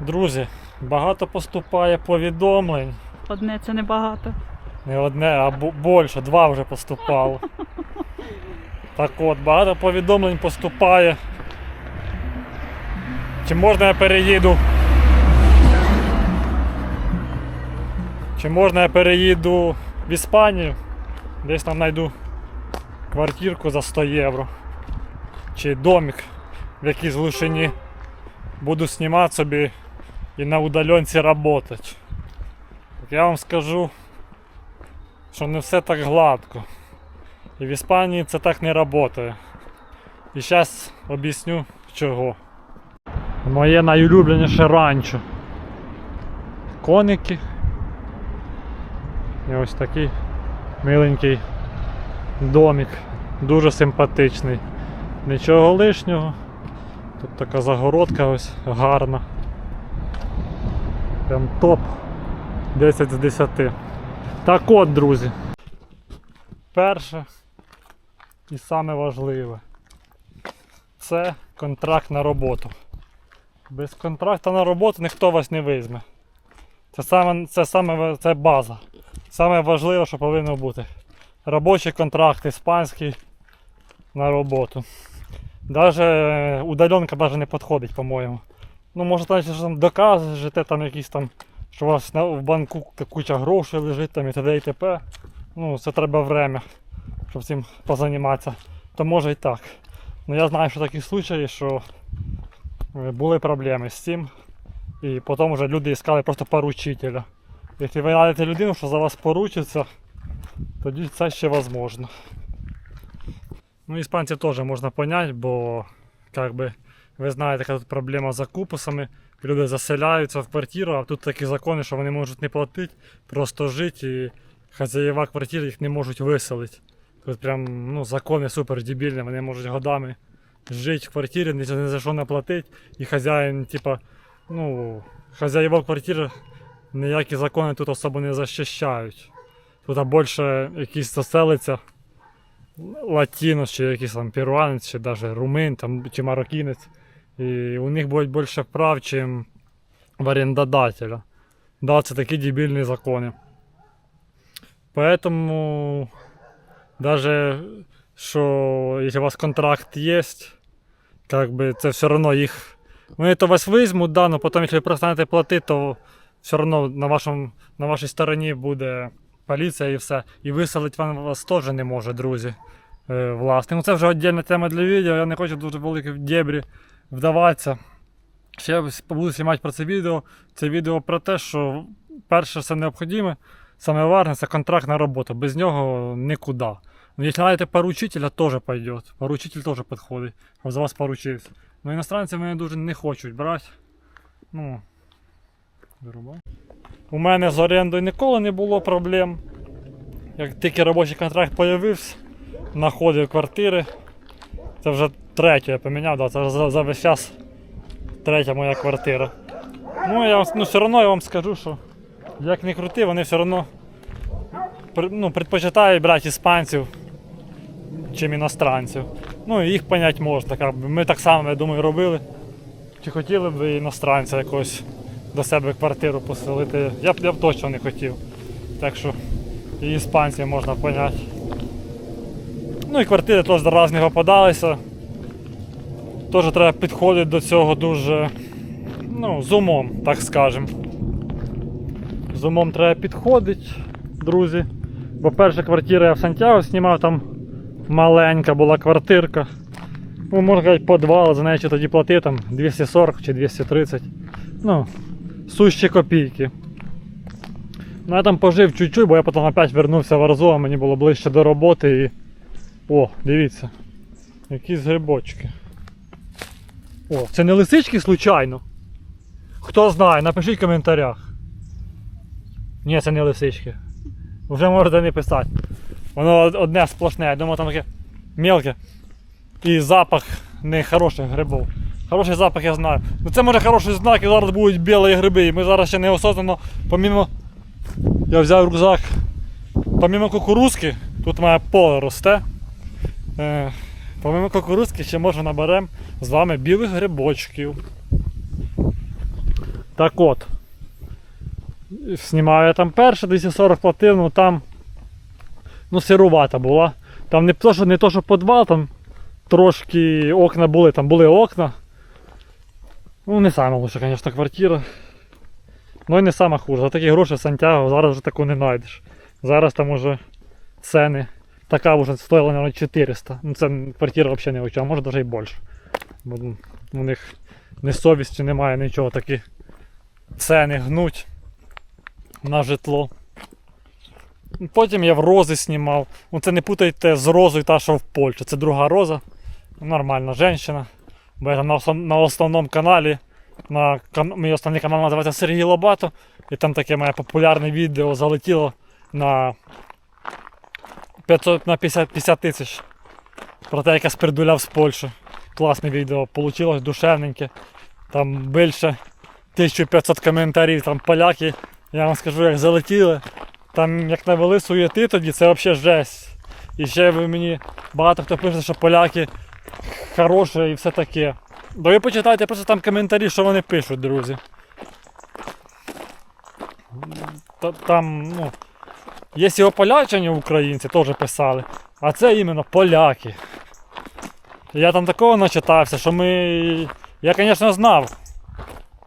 Друзі, багато поступає повідомлень. Одне це небагато. Не одне, а більше, два вже поступало. Так от, багато повідомлень поступає. Чи можна я переїду? Чи можна я переїду в Іспанію? Десь там знайду квартирку за 100 євро. Чи домик в якійсь глушині. Буду знімати собі і на удаленці працювати. Я вам скажу, що не все так гладко. І в Іспанії це так не працює. І зараз об'ясню чого. Моє найулюбленіше ранчо. Коники. І ось такий миленький домик. Дуже симпатичний. Нічого лишнього. Тут така загородка ось гарна. Прям топ 10 з 10. Так от, друзі. Перше і саме важливе це контракт на роботу. Без контракту на роботу ніхто вас не візьме. Це саме, це саме це база. Саме важливе, що повинно бути. Робочий контракт іспанський на роботу. Даже удаленка даже не підходить, по-моєму. Ну, може, там, що там докажете, там якісь там що у вас на, в банку куча грошей лежить там і т.д. і т.п. Ну, це треба время, щоб цим позаніматися. То може і так. Ну я знаю, що такі случаї, що е, були проблеми з цим. І потім вже люди іскали просто поручителя. Якщо ви знайдете людину, що за вас поручиться, тоді це ще можливо. Ну, іспанців теж можна поняти, бо как би, ви знаєте, яка тут проблема з закупусами. Люди заселяються в квартиру, а тут такі закони, що вони можуть не платити, просто жити і хазяєва квартири їх не можуть виселити. Тут прям ну, закони супер дебільні, вони можуть годами жити в квартирі, ні за що не платити, і хазяїн, типа, ну, хазяєва квартири ніякі закони тут особо не захищають. Тут більше якісь заселиться латінос, чи якийсь там перуанець, чи навіть румин, там, чи мароккінець. І у них буде більше прав, чим в орендодателя. Да, це такі дебільні закони. Поэтому даже що якщо у вас контракт є, как би це все одно їх. Вони то вас візьмуть, да, но потім, якщо ви перестанете платити, то все одно на, вашому, на вашій стороні буде поліція і все. І виселить вам вас теж не може, друзі. Е, власне. Ну це вже віддільна тема для відео, я не хочу дуже великі дебрі вдаватися. Ще буду знімати про це відео. Це відео про те, що перше все необхідне, саме важне це контракт на роботу. Без нього нікуди. Ну, якщо знаєте поручителя, теж пойде. Поручитель теж підходить, щоб за вас поручився. Ну, іностранці мене дуже не хочуть брати. Ну, вирубай. У мене з орендою ніколи не було проблем. Як тільки робочий контракт з'явився, знаходив квартири. Це вже третю я поміняв, да, це за, за весь час третя моя квартира. Ну, я, ну все одно я вам скажу, що як не крути, вони все одно ну, предпочитають брати іспанців, чим іностранців. Ну, їх понять можна. Ми так само, я думаю, робили. Чи хотіли б іностранця якогось до себе квартиру поселити? Я б, я б точно не хотів. Так що і іспанців можна поняти. Ну і квартири теж різні попадалися. Теж треба підходити до цього дуже ну, з умом, так скажемо. З умом треба підходити, друзі. Бо перша квартира я в Сантьяго знімав, там маленька була квартирка. Ну, можна сказати, підвал, за неї тоді платив там 240 чи 230. Ну, сущі копійки. Ну я там пожив чуть-чуть, бо я потім опять вернувся в Арзо, а мені було ближче до роботи і. О, дивіться. Якісь грибочки. О, це не лисички случайно? Хто знає, напишіть в коментарях. Ні, це не лисички. Вже можете не писати. Воно одне сплошне, я думаю, там таке мелке. І запах не хороших грибів. Хороший запах я знаю. Ну це може хороший знак, і зараз будуть білі гриби. І ми зараз ще неосознано, помімо. Я взяв рюкзак. Помімо кукурузки, тут моє поле росте. Помимо кукурузки ще може наберемо з вами білих грибочків. Так от. Знімаю я там перше, 240 платив, ну там ну, сирувата була. Там не то, що не то, що підвал, там трошки окна були, там були окна. Ну, не саме звісно, квартира. Ну і не хуже. За такі гроші Сантьяго зараз вже таку не знайдеш. Зараз там уже ціни. Така вже стоїла, мабуть, 400. Ну це квартира взагалі не очі, а може навіть і більше. Бо ну, у них ні совісті немає нічого, такі ціни гнуть на житло. Потім я в рози знімав. Ну це не путайте з розою та, що в Польщі. Це друга роза. Нормальна жінка. Бо я на, основ... на основному каналі. На. Мій основний канал називається Сергій Лобато. І там таке моє популярне відео залетіло на 500 на 50 50 тисяч. Про те, як я спридуляв з Польщі. Класне відео, получилось душевненьке. Там більше 1500 коментарів, там поляки, я вам скажу, як залетіли. Там як навели суєти тоді, це взагалі жесть. І ще ви мені багато хто пише, що поляки хороші і все таке. Да ви почитайте просто там коментарі, що вони пишуть, друзі. Там, ну, є і ополячені українці, теж писали. А це іменно поляки. Я там такого начитався, що ми. Я, звісно, знав,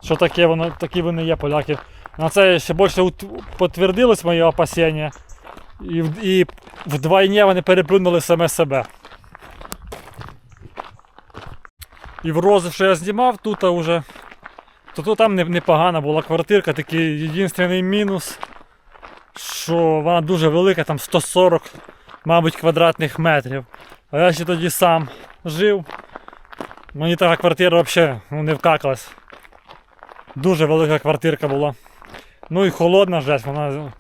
що таке воно, такі вони є поляки. На це ще більше підтвердилось мої опасіння. І, і вдвойне вони переплюнули саме себе. І в рози, що я знімав, тут вже. То, то там непогана була квартирка, такий єдиний мінус, що вона дуже велика, там 140, мабуть, квадратних метрів. А я ще тоді сам жив. Мені така квартира взагалі ну, не вкакалась. Дуже велика квартирка була. Ну і холодна жесть, вона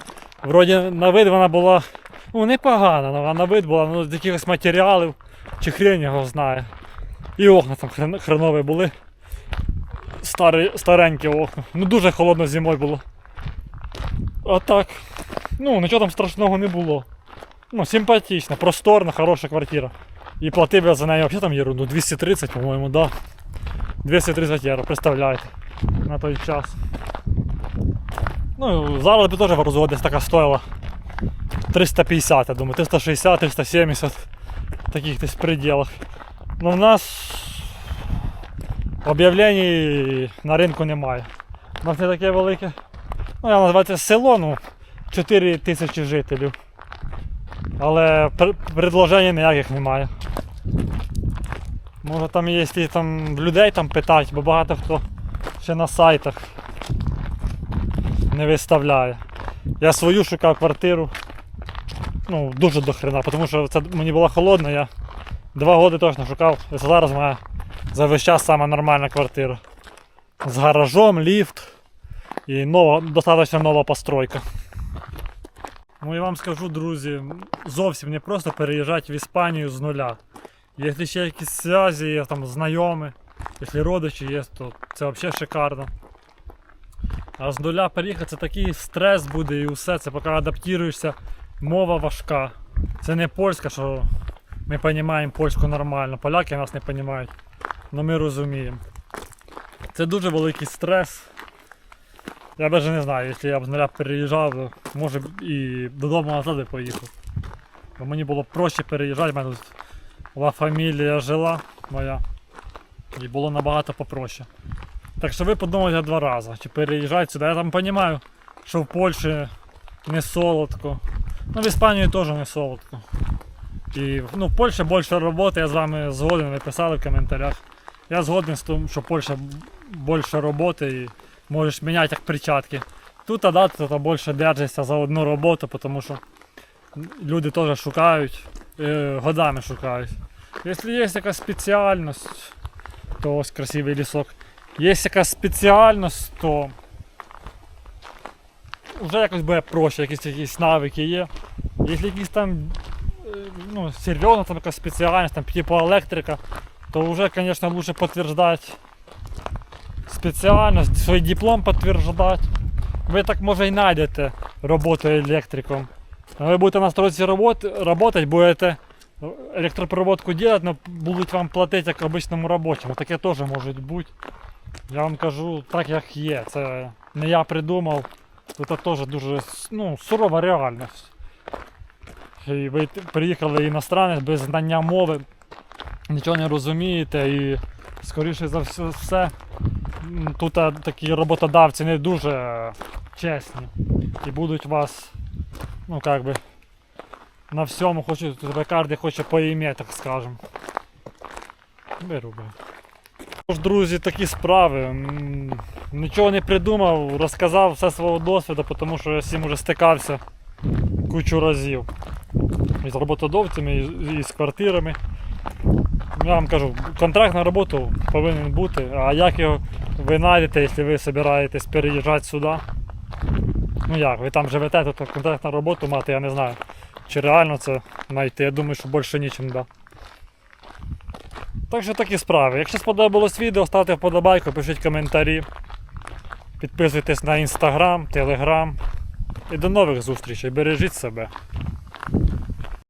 вроді на вид вона була ну, непогана, але на вид була ну, з якихось матеріалів, чи хрень його знає. І окна там хрен- хренові були. Старі, старенькі окна. Ну дуже холодно зимою було. А так. Ну, нічого там страшного не було. Ну, симпатична, просторна, хороша квартира. І платив я за неї взагалі там ерунду. 230, по-моєму, да. 230 євро, представляєте. На той час. Ну, зараз би теж в десь така стоїла. 350, я думаю, 360, 370. В таких десь пределах. Ну в нас об'явлень на ринку немає. У нас не таке велике. Ну, я називається село, ну, 4 тисячі жителів. Але пр- предложень ніяких немає. Може там є там людей там питати, бо багато хто ще на сайтах не виставляє. Я свою шукав квартиру. Ну, дуже до хрена, тому що це мені було холодно, я два роки точно шукав. І зараз моя за весь час сама нормальна квартира. З гаражом, ліфт і нова, достатньо нова постройка. Ну я вам скажу, друзі, зовсім не просто переїжджати в Іспанію з нуля. Якщо ще якісь зв'язі, є там знайомі, якщо родичі є, то це взагалі шикарно. А з нуля переїхати це такий стрес буде і все, це поки адаптуєшся, мова важка. Це не польська, що ми розуміємо польську нормально, поляки нас не розуміють, але ми розуміємо. Це дуже великий стрес. Я навіть не знаю, якщо я б з нуля переїжджав, може б і додому назад поїхав. Бо мені було проще переїжджати, в мене тут ла фамілія жила моя. І було набагато попроще. Так що ви подумайте два рази, чи переїжджати сюди. Я там розумію, що в Польщі не солодко. Ну в Іспанії теж не солодко. І ну, в Польщі більше роботи, я з вами згоден, ви писали в коментарях. Я згоден з тим, що Польща більше роботи і можеш міняти як перчатки. Тут да, тут більше держишся за одну роботу, тому що люди теж шукають, е, годами шукають. Якщо є якась спеціальність, то ось красивий лісок. Є якась спеціальність, то вже якось буде проще, якісь, якісь навики є. Якщо якісь там е, ну, серйозна там якась спеціальність, там, типу електрика, то вже, звісно, лучше підтверджувати спеціальність, свій диплом підтверджувати. Ви так може і знайдете роботу електриком. Ви будете на стройці працювати, будете електропроводку робити, але будуть вам платити як обичному робочому. Таке теж може бути. Я вам кажу так, як є. Це не я придумав. Тут теж дуже ну, сурова реальність. І ви приїхали іностранець без знання мови, нічого не розумієте і скоріше за все, тут такі роботодавці не дуже чесні. І будуть вас, ну як би, на всьому хочуть, тебе хоче поім'я, так скажемо. Беру, беру. Тож, друзі, такі справи. Нічого не придумав, розказав все свого досвіду, тому що я з цим уже стикався кучу разів. І з роботодавцями, і з квартирами. Я вам кажу, контракт на роботу повинен бути, а як його ви знайдете, якщо ви збираєтесь переїжджати сюди? Ну як, ви там живете, то контракт роботу мати, я не знаю. Чи реально це знайти, я думаю, що більше нічим да. Так що такі справи. Якщо сподобалось відео, ставте вподобайку, пишіть коментарі. Підписуйтесь на інстаграм, телеграм. І до нових зустрічей. Бережіть себе.